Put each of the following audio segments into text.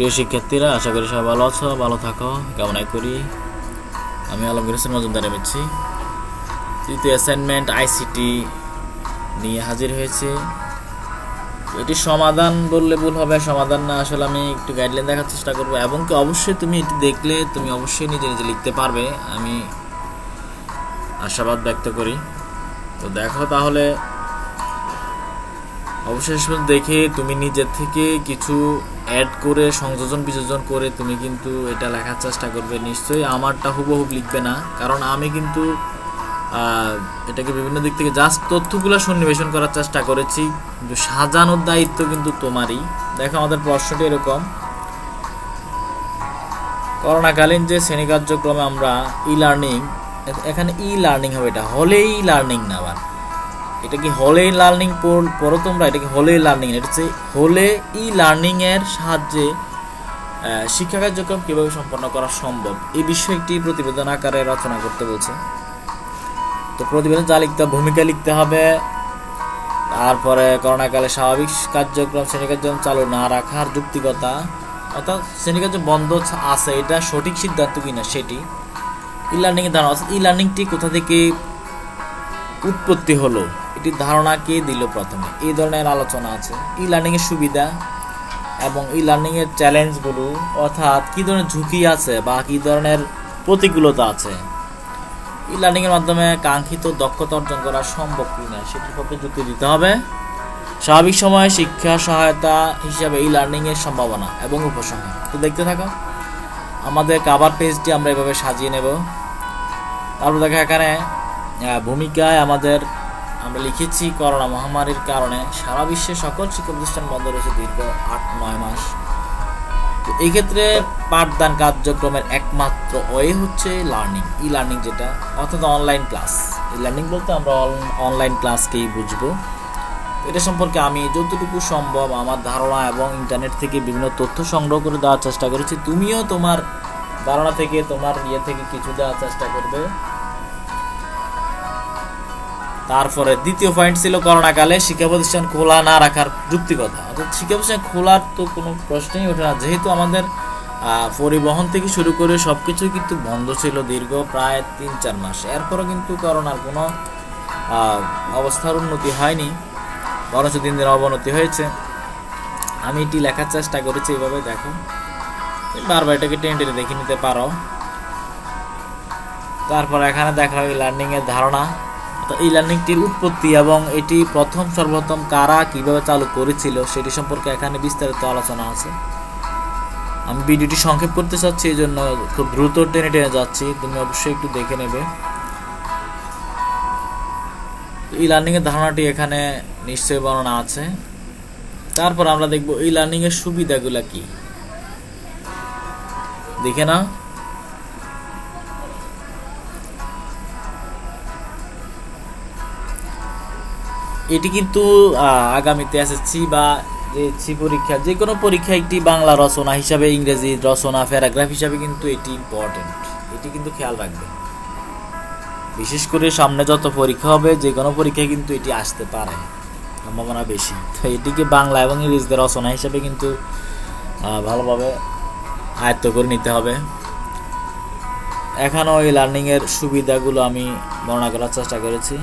প্রিয় শিক্ষার্থীরা, আশা করি সবাই ভালো আছো, ভালো থাকো কামনাই করি? আমি আলমগীর হোসেন মজুমদার এমেছি তৃতীয় অ্যাসাইনমেন্ট আইসিটি নিয়ে হাজির হয়েছে। এটি সমাধান বললে ভুল হবে, সমাধান না আসলে আমি একটু গাইডলাইন দেখার চেষ্টা করব। এবং কি অবশ্যই তুমি এটি দেখলে, তুমি অবশ্যই নিজে নিজে লিখতে পারবে। আমি আশাবাদ ব্যক্ত করি। তো দেখো তাহলে অবশ্যই শেষ পর্যন্ত দেখে তুমি নিজের থেকে কিছু অ্যাড করে, সংযোজন, বিযোজন করে তুমি কিন্তু এটা লেখার চেষ্টা করবে। নিশ্চয়ই আমারটা হুবহুব লিখবে না। কারণ আমি কিন্তু এটাকে বিভিন্ন দিক থেকে জাস্ট তথ্যগুলো সন্নিবেশন করার চেষ্টা করেছি। কিন্তু সাজানোর দায়িত্ব কিন্তু তোমারই। দেখো আমাদের প্রশ্নটি এরকম। করোনাকালীন যে শ্রেণি কার্যক্রমে আমরা ই লার্নিং এখানে ই লার্নিং হবে এটা। হলে ই লার্নিং না এটা কি হলে লার্নিং পড়ো তোমরা এটা কি হলে লার্নিং এটা হচ্ছে হলে ই লার্নিং এর সাহায্যে শিক্ষা কার্যক্রম কীভাবে সম্পন্ন করা সম্ভব? এই বিষয়ে একটি প্রতিবেদন আকারে রচনা করতে বলছে। তো প্রতিবেদন যা লিখতে ভূমিকা লিখতে হবে, তারপরে করোনাকালে স্বাভাবিক কার্যক্রম, শ্রেণি কার্যক্রম চালু না রাখার যুক্তিকতা, অর্থাৎ শ্রেণি কার্য বন্ধ আছে, এটা সঠিক সিদ্ধান্ত কিনা সেটি ই লার্নিং এর ধারণা অর্থাৎ ই লার্নিংটি কোথা থেকে উৎপত্তি হলো? এটির ধারণা কে দিল প্রথমে? এই ধরনের আলোচনা আছে। ই লার্নিং এর সুবিধা এবং ই লার্নিং এর চ্যালেঞ্জগুলো অর্থাৎ কি ধরনের ঝুঁকি আছে বা কি ধরনের প্রতিকূলতা আছে? ই লার্নিং এর মাধ্যমে কাঙ্ক্ষিত দক্ষতা অর্জন করা সম্ভব কিনা সেটির পক্ষে যুক্তি দিতে হবে। স্বাভাবিক সময়ে শিক্ষা সহায়তা হিসাবে ই লার্নিং এর সম্ভাবনা এবং উপসংহার। তো দেখতে থাকো। আমাদের কাভার পেজটি আমরা এভাবে সাজিয়ে নেব। তারপর দেখো এখানে ভূমিকায় আমাদের আমরা লিখেছি, করোনা মহামারীর কারণে সারা বিশ্বে সকল শিক্ষা প্রতিষ্ঠান বন্ধ রয়েছে দীর্ঘ আট, নয় মাস। তো এই ক্ষেত্রে পাঠদান কার্যক্রমের একমাত্র ওয়ে হচ্ছে লার্নিং। ই লার্নিং যেটা, অর্থাৎ অনলাইন ক্লাস। ই লার্নিং বলতে আমরা অনলাইন ক্লাসকেই বুঝব। এটা সম্পর্কে আমি যতটুকু সম্ভব আমার ধারণা এবং ইন্টারনেট থেকে বিভিন্ন তথ্য সংগ্রহ করে দেওয়ার চেষ্টা করেছি। তুমিও তোমার ধারণা থেকে, তোমার ইয়ে থেকে কিছু দেওয়ার চেষ্টা করবে। তারপরে দ্বিতীয় পয়েন্ট ছিল করোনাকালে শিক্ষা প্রতিষ্ঠান খোলা না রাখার যুক্তিকতা অর্থাৎ শিক্ষা প্রতিষ্ঠান খোলার তো কোনো প্রশ্নই ওঠে না। যেহেতু আমাদের পরিবহন থেকে শুরু করে সব কিছুই কিন্তু বন্ধ ছিল দীর্ঘ প্রায় তিন চার মাস। এরপরও কিন্তু করোনার কোনো অবস্থার উন্নতি হয়নি, বরঞ্চ দিন দিন অবনতি হয়েছে। আমি এটি লেখার চেষ্টা করেছি এইভাবে দেখো। বারবার এটাকে টেনে টেনে দেখে নিতে পারো। তারপর এখানে দেখা হয় লার্নিংয়ের ধারণা। এই লার্নিংটির উৎপত্তি এবং এটি প্রথম সর্বপ্রথম কারা কীভাবে চালু করেছিল সেটি সম্পর্কে এখানে বিস্তারিত আলোচনা আছে। আমি ভিডিওটি সংক্ষেপ করতে চাচ্ছি এই জন্য খুব দ্রুত টেনে টেনে যাচ্ছি। তুমি অবশ্যই একটু দেখে নেবে। ই লার্নিং এর ধারণাটি এখানে নিশ্চয়ই বর্ণনা আছে। তারপর আমরা দেখব এই লার্নিং এর সুবিধাগুলো কি। দেখে না এটি কিন্তু আগামীতে এসএসসি বা যে সি পরীক্ষা, যে কোনো পরীক্ষা একটি বাংলা রচনা হিসাবে, ইংরেজি রচনা, প্যারাগ্রাফ হিসাবে কিন্তু এটি ইম্পর্টেন্ট এটি কিন্তু খেয়াল রাখবে। বিশেষ করে সামনে যত পরীক্ষা হবে, যে কোনো পরীক্ষায় কিন্তু এটি আসতে পারে, সম্ভাবনা বেশি। তো এটিকে বাংলা এবং ইংরেজিতে রচনা হিসাবে কিন্তু ভালোভাবে আয়ত্ত করে নিতে হবে। এখানেও এই লার্নিংয়ের সুবিধাগুলো আমি বর্ণনা করার চেষ্টা করেছি।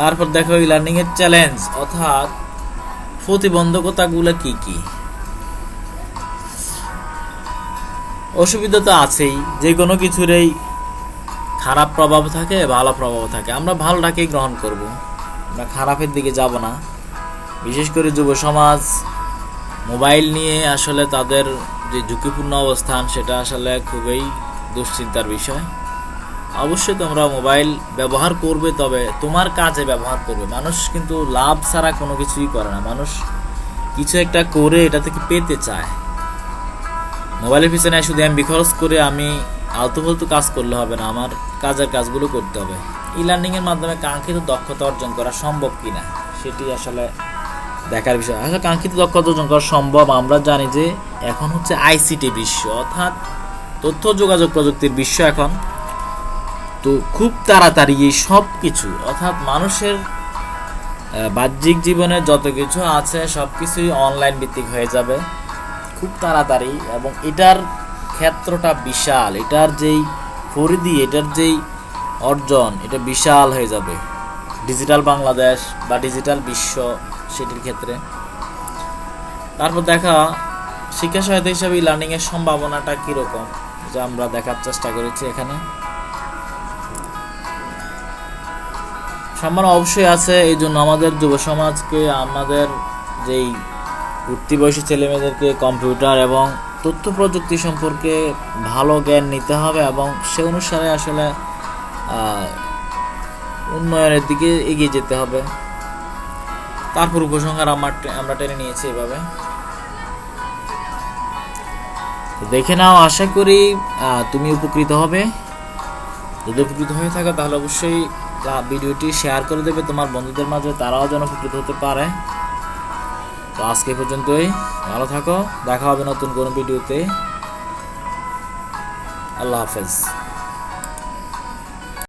তারপর দেখো এই লার্নিং এর চ্যালেঞ্জ অর্থাৎ প্রতিবন্ধকতাগুলো কি কি? অসুবিধা তো আছেই যে কোনো কিছুরই খারাপ প্রভাব থাকে, ভালো প্রভাব থাকে। আমরা ভালোটাকেই গ্রহণ করব। আমরা খারাপের দিকে যাব না। বিশেষ করে যুব সমাজ, মোবাইল নিয়ে আসলে তাদের যে ঝুঁকিপূর্ণ অবস্থান, সেটা আসলে খুবই দুশ্চিন্তার বিষয়। অবশ্যই তোমরা মোবাইল ব্যবহার করবে, তবে তোমার কাজে ব্যবহার করবে। মানুষ কিন্তু লাভ ছাড়া কোনো কিছুই করে না। মানুষ কিছু একটা করে এটা থেকে পেতে চায়। মোবাইলের পিছনে শুধু এমবি খরচ করে আমি আলতু কাজ করলে হবে না, আমার কাজের কাজগুলো করতে হবে। ই লার্নিং এর মাধ্যমে কাঙ্ক্ষিত দক্ষতা অর্জন করা সম্ভব কিনা, সেটি আসলে দেখার বিষয়। আসলে কাঙ্ক্ষিত দক্ষতা অর্জন করা সম্ভব, আমরা জানি যে এখন হচ্ছে আইসিটি বিশ্ব, অর্থাৎ তথ্য যোগাযোগ প্রযুক্তির বিশ্ব এখন। তো খুব তাড়াতাড়ি এই সব কিছু, অর্থাৎ মানুষের বাহ্যিক জীবনে যত কিছু আছে সব কিছুই অনলাইন ভিত্তিক হয়ে যাবে। খুব তাড়াতাড়ি এবং এটার ক্ষেত্রটা বিশাল, এটার যেই পরিধি, এটার যেই অর্জন, এটা বিশাল হয়ে যাবে। ডিজিটাল বাংলাদেশ বা ডিজিটাল বিশ্ব সেটির ক্ষেত্রে। তারপর দেখা শিক্ষা সহায়তা হিসাবে লার্নিংয়ের সম্ভাবনাটা কীরকম, যা আমরা দেখার চেষ্টা করেছি এখানে। সম্ভাবনা অবশ্যই আছে, এই জন্য আমাদের যুব সমাজকে, আমাদের যেই উঠতি বয়সী ছেলেমেয়েদেরকে কম্পিউটার এবং তথ্য প্রযুক্তি সম্পর্কে ভালো জ্ঞান নিতে হবে এবং সে অনুসারে আসলে উন্নয়নের দিকে এগিয়ে যেতে হবে। তারপর উপসংহার আমার আমরা টেনে নিয়েছি এভাবে। দেখে নাও, আশা করি তুমি উপকৃত হবে। যদি উপকৃত হয়ে থাকো তাহলে অবশ্যই ভিডিওটি শেয়ার করে দেবে। তোমার বন্ধুদের মাঝে তারাও যেন উপকৃত হতে পারে। তো আজকে পর্যন্তই। ভালো থাকো। দেখা হবে নতুন কোনো ভিডিওতে। আল্লাহ হাফেজ।